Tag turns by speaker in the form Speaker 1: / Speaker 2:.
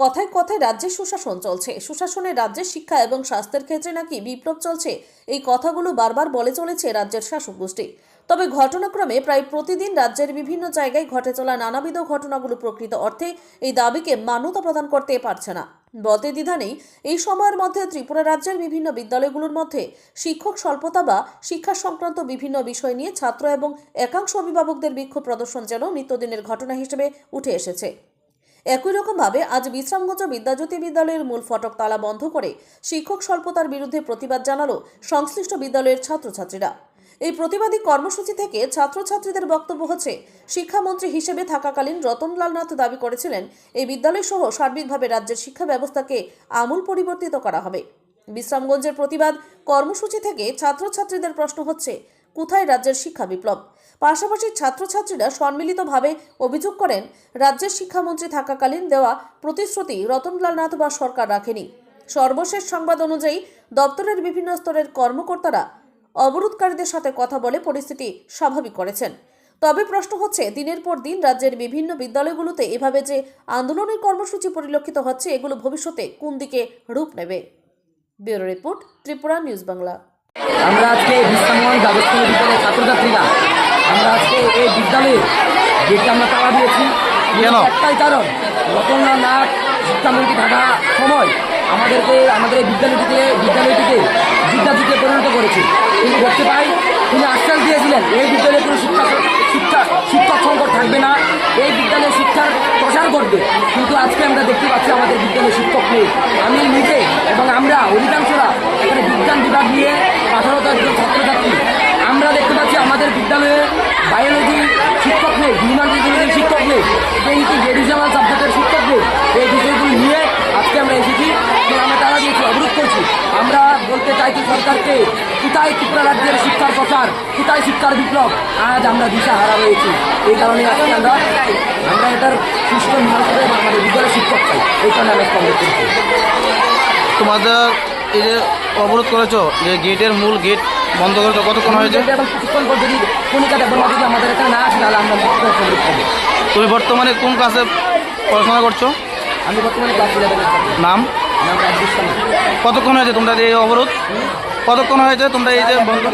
Speaker 1: কথায় কথায় রাজ্যে সুশাসন চলছে। সুশাসনে রাজ্যের শিক্ষা এবং স্বাস্থ্যের ক্ষেত্রে নাকি বিপ্লব চলছে? এই কথাগুলো বারবার বলে চলেছে রাজ্যের শাসক গোষ্ঠী। তবে ঘটনাক্রমে প্রায় প্রতিদিন রাজ্যের বিভিন্ন জায়গায় ঘটে চলা নানাবিধ ঘটনাগুলো প্রকৃত অর্থে এই দাবিকে মান্যতা প্রদান করতে পারছে না। বলতে দ্বিধা নেই, এই সময়ের মধ্যে ত্রিপুরা রাজ্যের বিভিন্ন বিদ্যালয়গুলোর মধ্যে শিক্ষক স্বল্পতা বা শিক্ষা সংক্রান্ত বিভিন্ন বিষয় নিয়ে ছাত্র এবং একাংশ অভিভাবকদের বিক্ষোভ প্রদর্শন যেন নিত্যদিনের ঘটনা হিসেবে উঠে এসেছে। একই রকমভাবে আজ বিশ্রামগঞ্জ বিদ্যাজ্যোতি বিদ্যালয়ের মূল ফটক তালা বন্ধ করে শিক্ষক স্বল্পতার বিরুদ্ধে প্রতিবাদ জানালো সংশ্লিষ্ট বিদ্যালয়ের ছাত্রছাত্রীরা। এই প্রতিবাদী কর্মসূচি থেকে ছাত্রছাত্রীদের বক্তব্য হচ্ছে, শিক্ষামন্ত্রী হিসেবে থাকাকালীন রতনলাল নাথ দাবি করেছিলেন, এই বিদ্যালয় সহ সার্বিকভাবে রাজ্যের শিক্ষা ব্যবস্থাকে আমূল পরিবর্তিত করা হবে। বিশ্রামগঞ্জের প্রতিবাদ কর্মসূচি থেকে ছাত্রছাত্রীদের প্রশ্ন হচ্ছে, কোথায় রাজ্যের শিক্ষা বিপ্লব? পাশাপাশি ছাত্রছাত্রীরা সম্মিলিতভাবে অভিযোগ করেন, রাজ্যের শিক্ষামন্ত্রী থাকাকালীন দেওয়া প্রতিশ্রুতি রতনলাল নাথ বা সরকার রাখেনি। সর্বশেষ সংবাদ অনুযায়ী, দপ্তরের বিভিন্ন স্তরের কর্মকর্তারা অবরোধকারীদের সাথে কথা বলে পরিস্থিতি স্বাভাবিক করেছেন। তবে প্রশ্ন হচ্ছে, দিনের পর দিন রাজ্যের বিভিন্ন বিদ্যালয়গুলোতে এভাবে যে আন্দোলনের কর্মসূচি পরিলক্ষিত হচ্ছে, এগুলো ভবিষ্যতে কোন দিকে রূপ নেবে? Bureau report, Tripura news Bangla.
Speaker 2: আমরা আজকে বিশ্রামগঞ্জ ছাত্রছাত্রীরা এই বিদ্যালয়ে গেটে আমরা তালা দিয়েছি
Speaker 3: কেন?
Speaker 2: একটাই কারণ রতনলাল নাথ শিক্ষামন্ত্রী থাকা সময় আমাদেরকে আমাদের এই বিদ্যালয়টিকে বিদ্যালয়টিকে বিদ্যাপীঠে পরিণত করেছে। কিন্তু দেখতে পাই তিনি আশ্বাস দিয়েছিলেন এই বিদ্যালয়ে কোনো শিক্ষা শিক্ষা শিক্ষক সংকট থাকবে না এই বিদ্যালয়ে শিক্ষার প্রসার করবে কিন্তু আজকে আমরা দেখতে পাচ্ছি আমাদের বিদ্যালয়ে শিক্ষক নেই। আমি নিজে এবং আমরা অধিকাংশরা এখানে বিজ্ঞান বিভাগ নিয়ে পাঠারত একজন ছাত্রছাত্রী আমরা দেখতে পাচ্ছি আমাদের বিদ্যালয়ে বায়োলজি শিক্ষক নেই হিউম্যান কিন্তু রিজনাল সাবজেক্টের শিক্ষক নেই এই বিষয়গুলি নিয়ে আজকে আমরা এসেছি এবং আমরা তারা দিয়েছি, অবরোধ করছি। আমরা বলতে চাইছি সরকারকে, কোথায় ত্রিপুরা রাজ্যের শিক্ষার প্রসার, কোথায় শিক্ষার বিপ্লব? আজ আমরা দিশা হারা রয়েছি। এই কারণে আজকে আমরা আমরা এটার সুস্থ হিসাবে আমাদের বিদ্যালয়ের শিক্ষক চাই। এই কারণে আমরা
Speaker 3: তোমাদের এই যে অবরোধ করেছ যে গেটের মূল গেট বন্ধ করেছ কতক্ষণ হয়েছে?
Speaker 2: যদি কিছুক্ষণ পর যদি কণিকা দেববর্মা যদি আমাদের এখানে না আসে তাহলে আমরা কংগ্রেস করব
Speaker 3: তুমি বর্তমানে কোন ক্লাসে পড়াশোনা করছ?
Speaker 2: আমি বর্তমানে ক্লাস
Speaker 3: নাম? কতক্ষণ হয়েছে তোমরা এই অবরোধ? কতক্ষণ হয়েছে তোমরা এই যে বন্ধ?